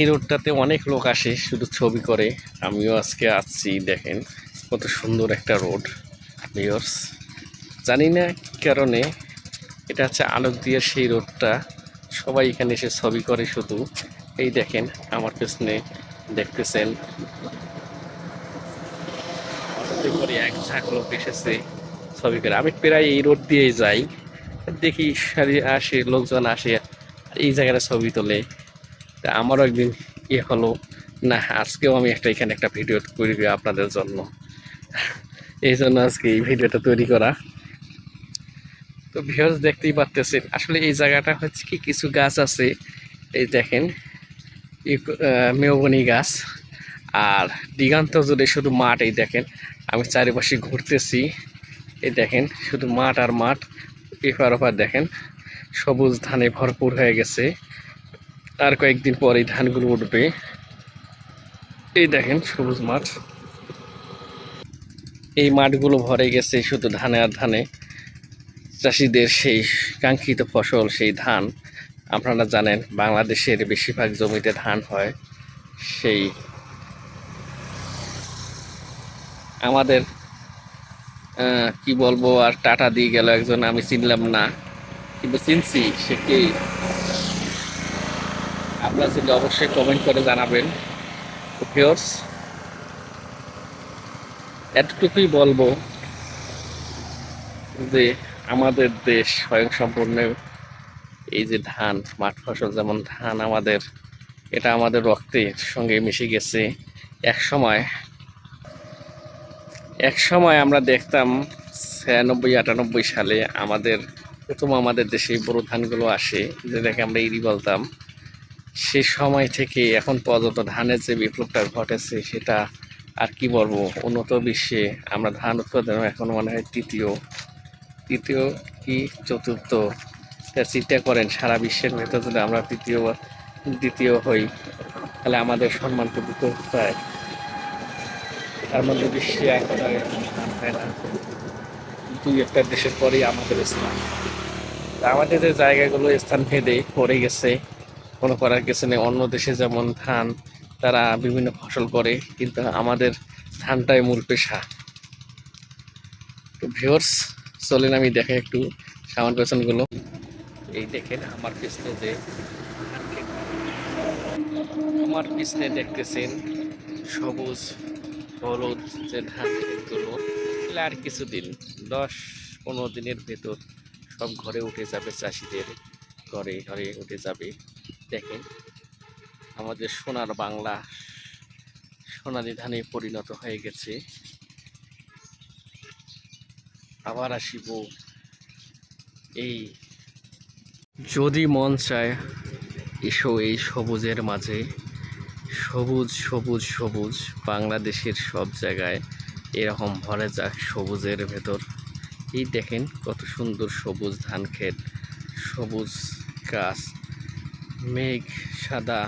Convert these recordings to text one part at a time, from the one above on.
এই রোডটাতে অনেক লোক আসে, শুধু ছবি করে। আমিও আজকে আসছি, দেখেন, কত সুন্দর একটা রোড ভিওর্স জানি না কি কারণে এটা হচ্ছে আলোক দিয়ে সেই রোডটা সবাই এখানে এসে ছবি করে শুধু। এই দেখেন, আমার পেছনে দেখতেছেন। করে এক ঝাঁক লোক এসেছে ছবি করে। আমি প্রায় এই রোড দিয়েই যাই। দেখি সারি আসে লোকজন আসে, এই জায়গাটা ছবি তোলে। তা আমারও একদিন ইয়ে হলো? না আজকেও আমি একটা এখানে একটা ভিডিও করি আপনাদের জন্য। এই জন্য আজকে এই ভিডিওটা তৈরি করা। তো ভিউজ দেখতেই পারতেছেন আসলে এই জায়গাটা হচ্ছে কি কিছু গাছ আছে। এই দেখেন আহ, গাছ আর দিগান্ত জুড়ে শুধু মাঠ এই দেখেন আমি চারিপাশে ঘুরতেছি। এই দেখেন শুধু মাঠ আর মাঠ এপার ওপার দেখেন সবুজ ধানে ভরপুর হয়ে গেছে। আর কয়েকদিন পর এই ধানগুলো উঠবে। এই দেখেন, সবুজ মাঠ এই মাঠগুলো ভরে গেছে শুধু ধানে আর ধানে। চাষিদের সেই কাঙ্ক্ষিত ফসল, সেই ধান, আপনারা জানেন, বাংলাদেশের বেশিরভাগ জমিতে ধান হয় সেই আমাদের কি বলব, আর টাটা দিয়ে গেল একজন, আমি চিনলাম না, কিন্তু চিনছি সে কে। আপনারা যদি অবশ্যই কমেন্ট করে জানাবেন। ভিউয়ার্স এতটুকুই বলব যে আমাদের দেশ স্বয়ংসম্পূর্ণ এই যে ধান, মাঠ ফসল যেমন ধান আমাদের, এটা আমাদের রক্তের সঙ্গে মিশে গেছে। এক সময় এক সময় আমরা দেখতাম ছিয়ানব্বই, আটানব্বই সালে আমাদের, প্রথম আমাদের দেশে বড় ধানগুলো আসে যেটাকে আমরা ইরি বলতাম। সে সময় থেকে এখন পর্যন্ত ধানের যে বিপ্লবটা ঘটেছে, সেটা আর কি বলব? উন্নত বিশ্বে আমরা ধান উৎপাদন এখন মনে হয় তৃতীয় তৃতীয় কি চতুর্থ। তা চিন্তা করেন, সারা বিশ্বের ভেতর যদি আমরা তৃতীয় দ্বিতীয় হই, তাহলে আমাদের সম্মান কত হয় তার মধ্যে বিশ্বে এখন দুই একটা দেশের পরেই আমাদের স্থান। আমাদের যে জায়গাগুলো স্থান ভেদে পড়ে গেছে কোনো করার কিছু নেই। অন্য দেশে যেমন ধান, তারা বিভিন্ন ফসল করে, কিন্তু আমাদের ধানটাই মূল পেশা। তো ভিওর্স চলেন আমি দেখে একটু সামান পেছনগুলো। এই দেখেন আমার পিছনে যে আমার পিছনে দেখতেছেন সবুজ, হলুদ যে ধান ক্ষেতগুলো আর কিছুদিন, দশ পনেরো দিনের ভেতর সব ঘরে উঠে যাবে, চাষিদের ঘরে ঘরে উঠে যাবে। দেখেন, আমাদের সোনার বাংলা সোনালি ধানে পরিণত হয়ে গেছে। আবার আসিব এই যদি মন চায়, এসো এই সবুজের মাঝে। সবুজ সবুজ সবুজ, বাংলাদেশের সব জায়গায় এরকম ভরে যাক সবুজের ভেতর। এই দেখেন কত সুন্দর সবুজ ধান ক্ষেত, সবুজ গাছ। মেঘ, সাদা।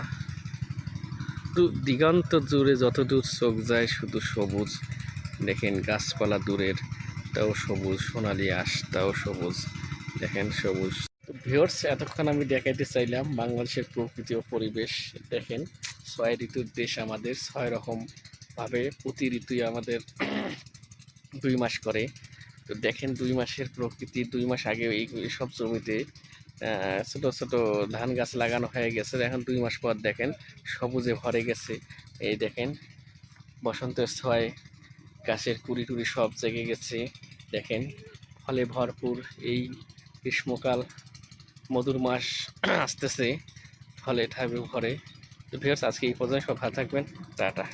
দিগন্ত জুড়ে যতদূর চোখ যায় শুধু সবুজ। দেখেন গাছপালা দূরের, তাও সবুজ। সোনালি আশ, তাও সবুজ। দেখেন সবুজ। ভিওর্স এতক্ষণ আমি দেখাইতে চাইলাম বাংলাদেশের প্রকৃতি ও পরিবেশ। দেখেন, ছয় ঋতুর দেশ আমাদের, ছয় রকম ভাবে প্রতি ঋতুই আমাদের দুই মাস করে। তো দেখেন দুই মাসের প্রকৃতি, দুই মাস আগে এই সব জমিতে ছোট ছোট ধান গাছ লাগানো হয়ে গেছে। এখন দুই মাস পর দেখেন সবুজে ভরে গেছে। এই দেখেন বসন্তের ছয় গাছের কুড়ি টুড়ি সব জেগে গেছে। দেখেন, ফলে ভরপুর এই গ্রীষ্মকাল, মধুর মাস আসতেছে। ফলে থাকবে ঘরে। তো ভিউয়ার্স, আজকে এই পর্যন্ত সব ভালো থাকবেন। টাটা।